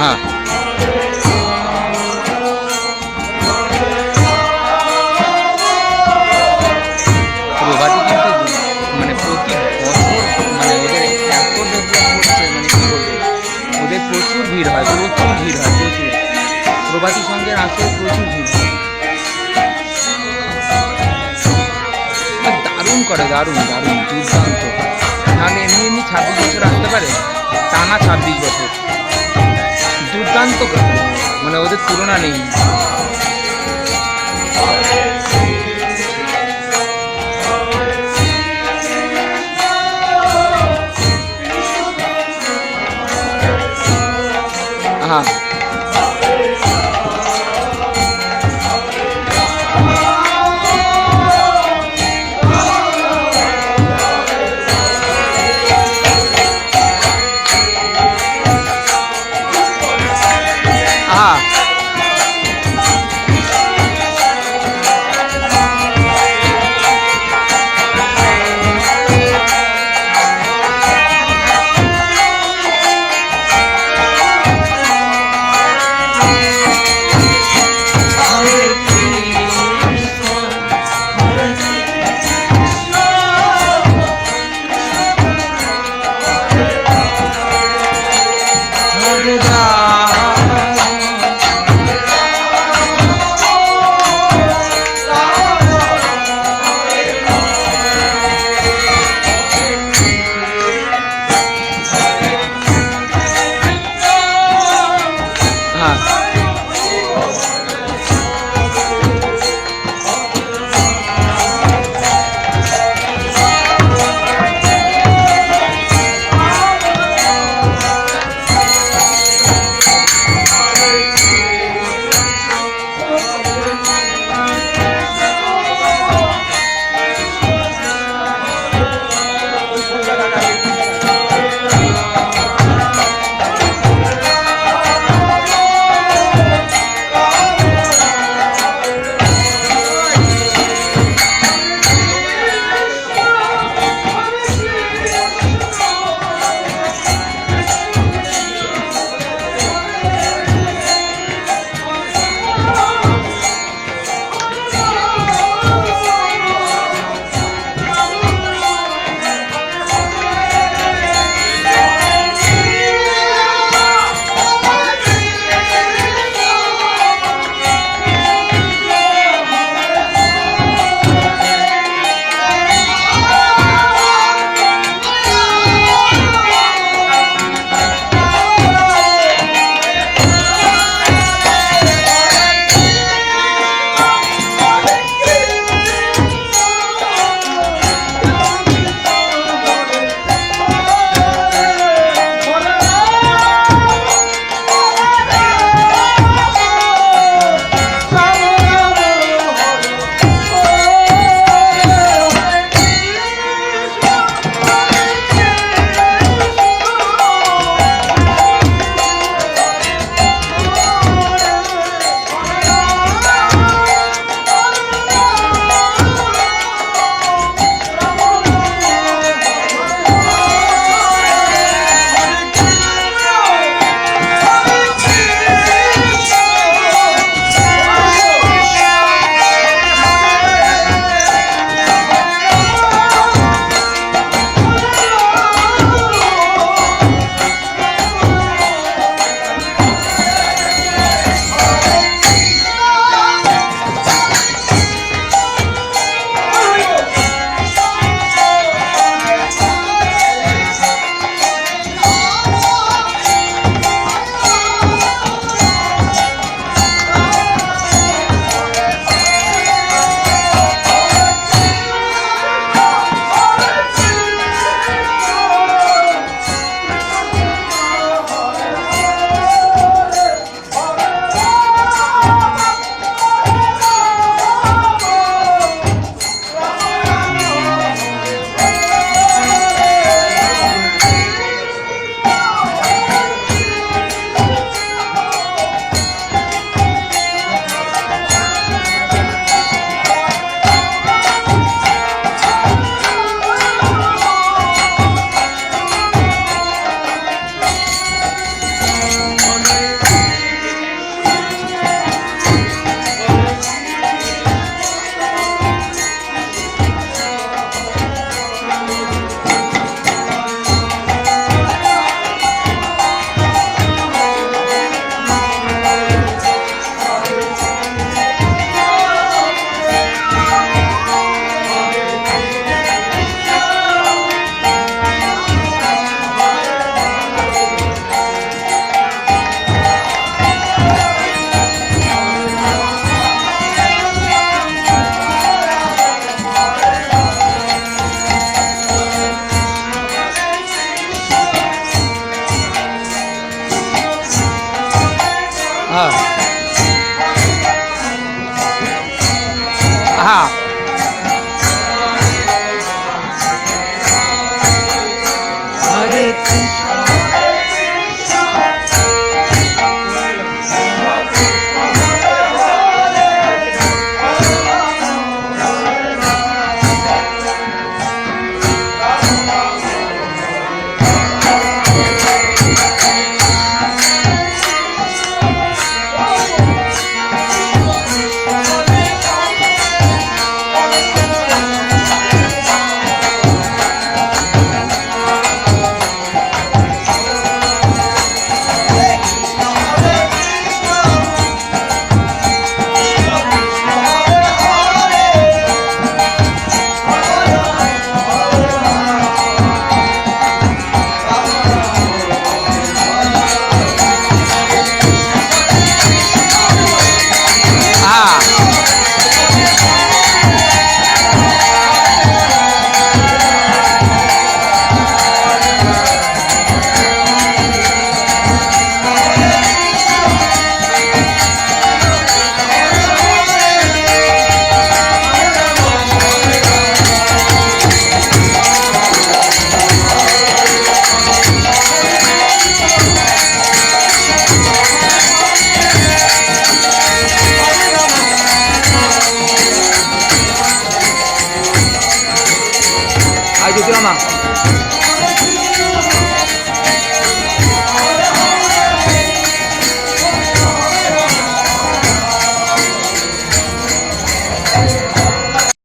হ্যাঁ। মানে মানে মানে প্রচুর ভিড় হয়, প্রচুর ভিড় হয়, প্রচুর। প্রবাসী সঙ্গে আসলে প্রচুর ভিড় দারুণ করে, দারুণ দারুণ, দুর্দান্ত। নাহলে এমনি এমনি ছাব্বিশ বছর আসতে পারে? টানা ছাব্বিশ বছর। দুর্দান্ত মানে ওদের তুলনা নেই।